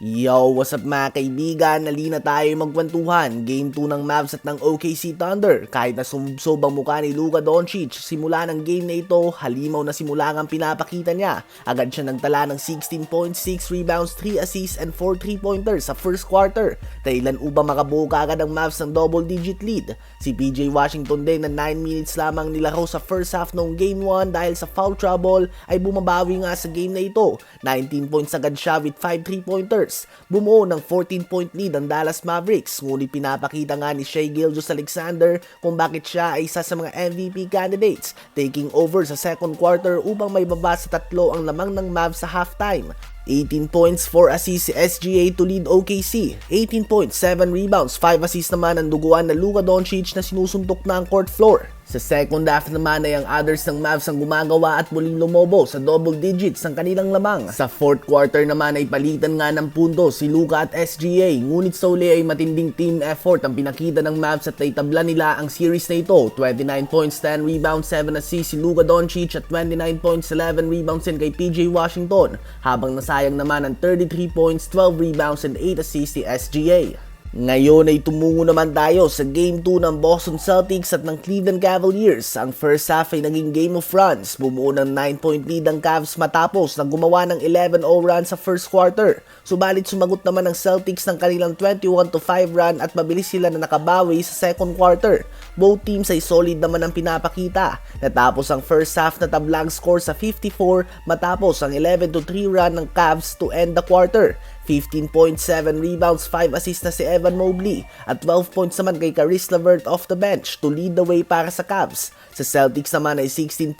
Yo, what's up mga kaibigan? Nalina tayo magkwentuhan. Game 2 ng Mavs at ng OKC Thunder. Kahit na sumsob ang mukha ni Luka Doncic, simula ng game na ito, halimaw na simula ang pinapakita niya. Agad siya nagtala ng 16.6 rebounds, 3 assists, and 4 3-pointers sa first quarter. Dahilan upang makabuo kaagad ang Mavs ng double-digit lead. Si PJ Washington din na 9 minutes lamang nilaro sa first half noong game 1 dahil sa foul trouble ay bumabawi nga sa game na ito. 19 points agad siya with 5 3-pointers. Bumuo ng 14-point lead ang Dallas Mavericks ngunit pinapakita nga ni Shea Gilgeous Alexander kung bakit siya ay isa sa mga MVP candidates taking over sa second quarter upang may baba sa tatlo ang lamang ng Mavs sa halftime. 18 points, 4 assists si SGA to lead OKC. 18 points, 7 rebounds, 5 assists naman ang duguan na Luka Doncic na sinusuntok na ang court floor. Sa second half naman ay ang others ng Mavs ang gumagawa at muling lumobo sa double digits ang kanilang lamang. Sa fourth quarter naman ay palitan nga ng punto si Luka at SGA ngunit sa uli ay matinding team effort ang pinakita ng Mavs at naitabla nila ang series na ito. 29 points, 10 rebounds, 7 assists si Luka Doncic at 29 points, 11 rebounds din kay PJ Washington habang nasayang naman ang 33 points, 12 rebounds and 8 assists si SGA. Ngayon ay tumungo naman tayo sa Game 2 ng Boston Celtics at ng Cleveland Cavaliers. Ang first half ay naging game of runs. Bumuo ng 9-point lead ang Cavs matapos na gumawa ng 11-0 run sa first quarter. Subalit sumagot naman ang Celtics ng kanilang 21-5 run at mabilis sila na nakabawi sa second quarter. Both teams ay solid naman ang pinapakita. Natapos ang first half na tablang score sa 54 matapos ang 11-3 run ng Cavs to end the quarter. 15.7 rebounds, 5 assists na si Evan Mobley at 12 points naman kay Caris LeVert off the bench to lead the way para sa Cavs. Sa Celtics naman ay 16.6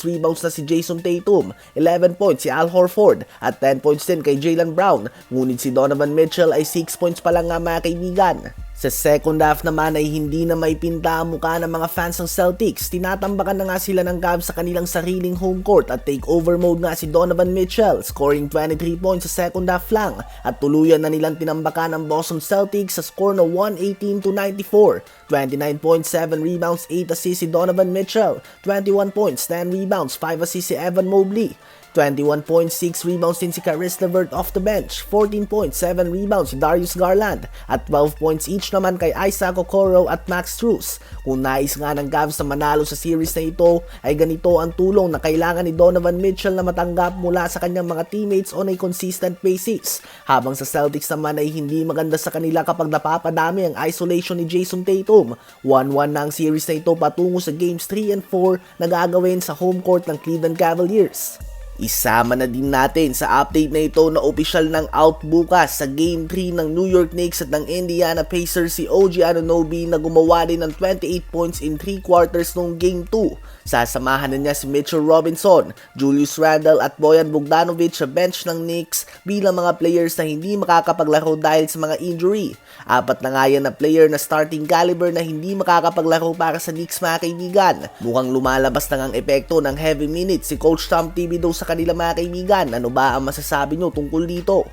rebounds na si Jason Tatum, 11 points si Al Horford at 10 points din kay Jalen Brown. Ngunit si Donovan Mitchell ay 6 points pa lang nga mga kaibigan. Sa second half naman ay hindi na may pinta ang mukha ng mga fans ng Celtics. Tinatambakan na nga sila ng Cavs sa kanilang sariling home court at takeover mode nga si Donovan Mitchell scoring 23 points sa second half lang at tuluyan na nilang tinambakan ang Boston Celtics sa score na 118 to 94. 29.7 rebounds, 8 assists si Donovan Mitchell, 21 points, 10 rebounds, 5 assists si Evan Mobley. 21.6 rebounds din si Caris LeVert off the bench, 14.7 rebounds si Darius Garland, at 12 points each naman kay Isaac Okoro at Max Strus. Kung nais nga ng Cavs na manalo sa series na ito, ay ganito ang tulong na kailangan ni Donovan Mitchell na matanggap mula sa kanyang mga teammates on a consistent basis. Habang sa Celtics naman ay hindi maganda sa kanila kapag napapadami ang isolation ni Jason Tatum. 1-1 na ang series na ito patungo sa games 3 and 4 na gagawin sa home court ng Cleveland Cavaliers. Isama na din natin sa update na ito na opisyal ng out bukas sa Game 3 ng New York Knicks at ng Indiana Pacers si OG Anunoby na gumawa din ng 28 points in 3 quarters noong Game 2. Sasamahan na niya si Mitchell Robinson, Julius Randle at Boyan Bogdanovic sa bench ng Knicks bilang mga players na hindi makakapaglaro dahil sa mga injury. Apat na nga yan na player na starting caliber na hindi makakapaglaro para sa Knicks mga kaibigan. Mukhang lumalabas na ang epekto ng heavy minutes si Coach Tom Thibodeau sa kanila mga kaibigan. Ano ba ang masasabi nyo tungkol dito?